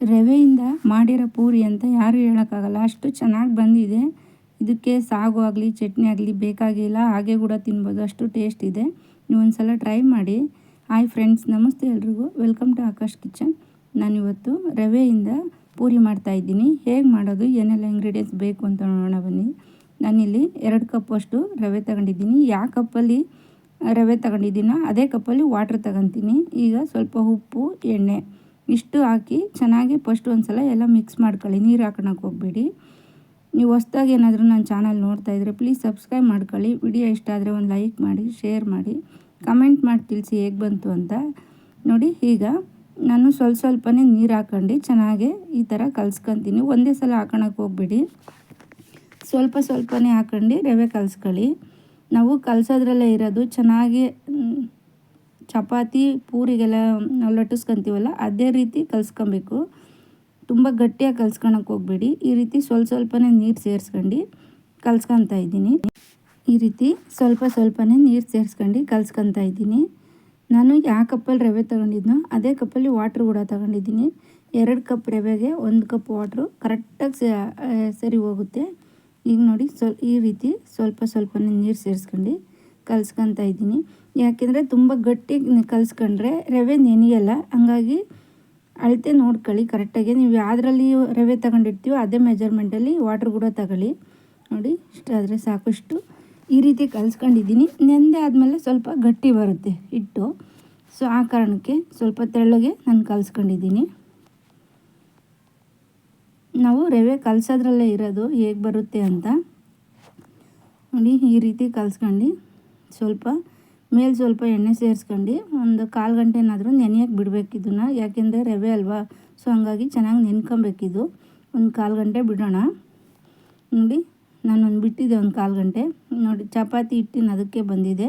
ರವೆಯಿಂದ ಮಾಡಿರೋ ಪೂರಿ ಅಂತ ಯಾರೂ ಹೇಳೋಕ್ಕಾಗಲ್ಲ. ಅಷ್ಟು ಚೆನ್ನಾಗಿ ಬಂದಿದೆ. ಇದಕ್ಕೆ ಸಾಗು ಆಗಲಿ, ಚಟ್ನಿ ಆಗಲಿ ಬೇಕಾಗಿಲ್ಲ ಹಾಗೆ ಕೂಡ ತಿನ್ಬೋದು. ಅಷ್ಟು ಟೇಸ್ಟ್ ಇದೆ. ನೀವು ಒಂದು ಸಲ ಟ್ರೈ ಮಾಡಿ. ಹಾಯ್ ಫ್ರೆಂಡ್ಸ್ ನಮಸ್ತೆ ಎಲ್ರಿಗೂ. ವೆಲ್ಕಮ್ ಟು ಆಕಾಶ್ ಕಿಚನ್ ನಾನಿವತ್ತು ರವೆಯಿಂದ ಪೂರಿ ಮಾಡ್ತಾಯಿದ್ದೀನಿ ಹೇಗೆ ಮಾಡೋದು, ಏನೆಲ್ಲ ಇಂಗ್ರೀಡಿಯೆಂಟ್ಸ್ ಬೇಕು ಅಂತ ನೋಡೋಣ ಬನ್ನಿ. ನಾನಿಲ್ಲಿ ಎರಡು ಕಪ್ಪಷ್ಟು ರವೆ ತಗೊಂಡಿದ್ದೀನಿ. ಯಾವ ಕಪ್ಪಲ್ಲಿ ರವೆ ತಗೊಂಡಿದ್ದೀನೋ, ಅದೇ ಕಪ್ಪಲ್ಲಿ ವಾಟ್ರ್ ತಗೊತೀನಿ. ಈಗ ಸ್ವಲ್ಪ ಉಪ್ಪು, ಎಣ್ಣೆ. ಇಷ್ಟು ಹಾಕಿ ಚೆನ್ನಾಗಿ ಫಸ್ಟ್ ಒಂದು ಸಲ ಎಲ್ಲ ಮಿಕ್ಸ್ ಮಾಡ್ಕೊಳ್ಳಿ. ನೀರು ಹಾಕೋಣಕ್ಕೆ ಹೋಗಬೇಡಿ. ನೀವು ಹೊಸ್ದಾಗಿ ಏನಾದರೂ ನನ್ನ ಚಾನಲ್ ನೋಡ್ತಾ ಇದ್ದರೆ ಪ್ಲೀಸ್ ಸಬ್ಸ್ಕ್ರೈಬ್ ಮಾಡ್ಕೊಳ್ಳಿ. ವಿಡಿಯೋ ಇಷ್ಟ ಆದರೆ ಒಂದು ಲೈಕ್ ಮಾಡಿ ಶೇರ್ ಮಾಡಿ. ಕಮೆಂಟ್ ಮಾಡಿ ತಿಳಿಸಿ ಹೇಗೆ ಬಂತು ಅಂತ. ನೋಡಿ, ಈಗ ನಾನು ಸ್ವಲ್ಪ ಸ್ವಲ್ಪನೇ ನೀರು ಹಾಕೊಂಡು ಚೆನ್ನಾಗಿ ಈ ಥರ ಕಲ್ಸ್ಕೊತೀನಿ. ಒಂದೇ ಸಲ ಹಾಕೋಣಕ್ಕೆ ಹೋಗ್ಬೇಡಿ. ಸ್ವಲ್ಪ ಸ್ವಲ್ಪನೇ ಹಾಕೊಂಡು ರವೆ ಕಲಿಸ್ಕೊಳ್ಳಿ. ನಾವು ಕಲಸೋದ್ರಲ್ಲೇ ಇರೋದು ಚೆನ್ನಾಗಿ ಚಪಾತಿ, ಪೂರಿಗೆಲ್ಲ ನಾವು ಲಟ್ಟಿಸ್ಕೊಂತೀವಲ್ಲ, ಅದೇ ರೀತಿ ಕಲಿಸ್ಕೊಬೇಕು. ತುಂಬ ಗಟ್ಟಿಯಾಗಿ ಕಲ್ಸ್ಕೊಳಕ್ಕೆ ಹೋಗ್ಬೇಡಿ. ಈ ರೀತಿ ಸ್ವಲ್ಪ ಸ್ವಲ್ಪನೇ ನೀರು ಸೇರಿಸ್ಕೊಂಡು ಕಲ್ಸ್ಕೊತಾ ಇದ್ದೀನಿ. ಈ ರೀತಿ ಸ್ವಲ್ಪ ಸ್ವಲ್ಪನೇ ನೀರು ಸೇರಿಸ್ಕೊಂಡು ಕಲ್ಸ್ಕೊತಾ ಇದ್ದೀನಿ. ನಾನು ಯಾವ ಕಪ್ಪಲ್ಲಿ ರವೆ ತೊಗೊಂಡಿದ್ನೋ, ಅದೇ ಕಪ್ಪಲ್ಲಿ ವಾಟ್ರ್ ಕೂಡ ತೊಗೊಂಡಿದ್ದೀನಿ. ಎರಡು ಕಪ್ ರವೆಗೆ ಒಂದು ಕಪ್ ವಾಟ್ರು ಕರೆಕ್ಟಾಗಿ ಸರಿ ಹೋಗುತ್ತೆ. ಈಗ ನೋಡಿ ಸ್ವಲ್ ಈ ರೀತಿ ಸ್ವಲ್ಪ ಸ್ವಲ್ಪನೇ ನೀರು ಸೇರಿಸ್ಕೊಂಡು ಕಲ್ಸ್ಕೊತಾ ಇದ್ದೀನಿ. ಯಾಕೆಂದರೆ ತುಂಬ ಗಟ್ಟಿ ಕಲಿಸ್ಕೊಂಡ್ರೆ ರವೆ ನೆನೆಯಲ್ಲ. ಹಂಗಾಗಿ ಅಳತೆ ನೋಡ್ಕೊಳ್ಳಿ ಕರೆಕ್ಟಾಗಿ ನೀವು ಯಾವುದ್ರಲ್ಲಿ ರವೆ ತಗೊಂಡಿರ್ತೀವೋ ಅದೇ ಮೆಜರ್ಮೆಂಟಲ್ಲಿ ವಾಟ್ರ್ ಕೂಡ ತಗೊಳ್ಳಿ. ನೋಡಿ ಇಷ್ಟಾದರೆ ಸಾಕಷ್ಟು ಈ ರೀತಿ ಕಲಿಸ್ಕೊಂಡಿದ್ದೀನಿ. ನೆಂದೆ ಆದಮೇಲೆ ಸ್ವಲ್ಪ ಗಟ್ಟಿ ಬರುತ್ತೆ ಹಿಟ್ಟು. ಸೊ ಆ ಕಾರಣಕ್ಕೆ ಸ್ವಲ್ಪ ತೆಳ್ಳಗೆ ನಾನು ಕಲಿಸ್ಕೊಂಡಿದ್ದೀನಿ. ನಾವು ರವೆ ಕಲಸೋದ್ರಲ್ಲೇ ಇರೋದು ಹೇಗೆ ಬರುತ್ತೆ ಅಂತ. ನೋಡಿ, ಈ ರೀತಿ ಕಲ್ಸ್ಕೊಂಡು. ಸ್ವಲ್ಪ, ಮೇಲೆ ಸ್ವಲ್ಪ ಎಣ್ಣೆ ಸೇರಿಸ್ಕೊಂಡು, ಒಂದು ಕಾಲು ಗಂಟೆನಾದರೂ ನೆನೆಯೋಕೆ ಬಿಡಬೇಕು ಇದನ್ನು. ಯಾಕೆಂದರೆ ರವೆ ಅಲ್ವಾ? ಸೊ ಹಂಗಾಗಿ ಚೆನ್ನಾಗಿ ನೆನ್ಕೊಬೇಕಿದು. ಒಂದು ಕಾಲು ಗಂಟೆ ಬಿಡೋಣ. ನೋಡಿ, ನಾನೊಂದು ಬಿಟ್ಟಿದ್ದೆ ಒಂದು ಕಾಲು ಗಂಟೆ. ನೋಡಿ, ಚಪಾತಿ ಹಿಟ್ಟಿನ ಅದಕ್ಕೆ ಬಂದಿದೆ.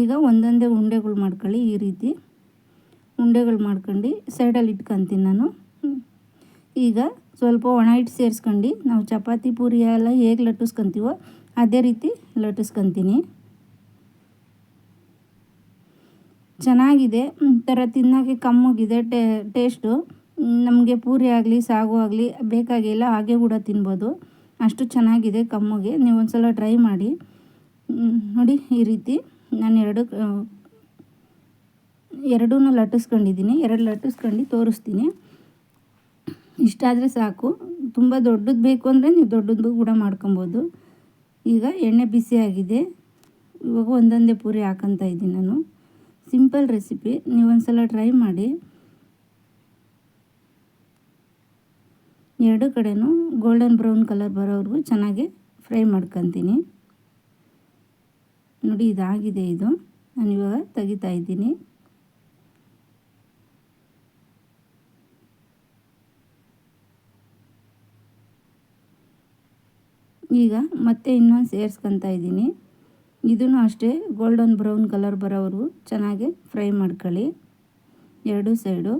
ಈಗ ಒಂದೊಂದೇ ಉಂಡೆಗಳು ಮಾಡ್ಕೊಳ್ಳಿ ಈ ರೀತಿ. ಉಂಡೆಗಳು ಮಾಡ್ಕೊಂಡು ಸೈಡಲ್ಲಿ ಇಟ್ಕೊತೀನಿ ನಾನು. ಈಗ ಸ್ವಲ್ಪ ಒಣ ಹಿಟ್ಟು ಸೇರಿಸ್ಕೊಂಡು, ನಾವು ಚಪಾತಿ ಪೂರಿ ಎಲ್ಲ ಹೇಗೆ ಲಟ್ಟಿಸ್ಕೊತೀವೋ, ಅದೇ ರೀತಿ ಲಟ್ಟಿಸ್ಕೊತೀನಿ. ಚೆನ್ನಾಗಿದೆ. ಒಂಥರ ತಿನ್ನೋಕ್ಕೆ ಕಮ್ಮಿಗಿದೆ, ಟೇ, ಟೇಸ್ಟು. ನಮಗೆ ಪೂರಿ ಆಗಲಿ, ಸಾಗು ಆಗಲಿ ಬೇಕಾಗಿಲ್ಲ ಹಾಗೆ ಕೂಡ ತಿನ್ಬೋದು. ಅಷ್ಟು ಚೆನ್ನಾಗಿದೆ ಕಮ್ಮಿಗೆ. ನೀವು ಒಂದು ಸಲ ಟ್ರೈ ಮಾಡಿ. ನೋಡಿ ಈ ರೀತಿ. ನಾನು ಎರಡು ಎರಡೂ ಲಟ್ಟಿಸ್ಕೊಂಡಿದ್ದೀನಿ. ಎರಡು ಲಟ್ಟಿಸ್ಕೊಂಡು ತೋರಿಸ್ತೀನಿ. ಇಷ್ಟಾದರೆ ಸಾಕು. ತುಂಬ ದೊಡ್ಡದು ಬೇಕು ಅಂದರೆ ನೀವು ದೊಡ್ಡದು ಕೂಡ ಮಾಡ್ಕೊಬೋದು. ಈಗ ಎಣ್ಣೆ ಬಿಸಿಯಾಗಿದೆ ಇವಾಗ ಒಂದೊಂದೇ ಪೂರಿ ಹಾಕೊತ ಇದ್ದೀನಿ ನಾನು. ಸಿಂಪಲ್ ರೆಸಿಪಿ ನೀವು ಒಂದು ಸಲ ಟ್ರೈ ಮಾಡಿ. ಎರಡು ಕಡೆನೂ ಗೋಲ್ಡನ್ ಬ್ರೌನ್ ಕಲರ್ ಬರೋವರೆಗೂ ಚೆನ್ನಾಗಿ ಫ್ರೈ ಮಾಡ್ಕೊತೀನಿ. ನೋಡಿ, ಇದಾಗಿದೆ ಇದು. ನಾನು ಇವಾಗ ತೆಗಿತಾ ಇದ್ದೀನಿ. ಈಗ ಮತ್ತೆ ಇನ್ನೊಂದು ಸೇರಿಸ್ಕೊತಾ ಇದ್ದೀನಿ. ಇದೂ ಅಷ್ಟೇ ಗೋಲ್ಡನ್ ಬ್ರೌನ್ ಕಲರ್ ಬರೋವರೆಗೂ ಚೆನ್ನಾಗಿ ಫ್ರೈ ಮಾಡ್ಕೊಳ್ಳಿ. ಎರಡು ಸೈಡು.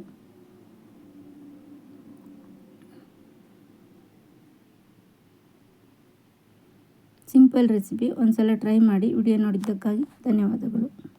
Simple recipe. ಒಂದು ಸಲ ಟ್ರೈ ಮಾಡಿ. ವಿಡಿಯೋ ನೋಡಿದ್ದಕ್ಕಾಗಿ ಧನ್ಯವಾದಗಳು.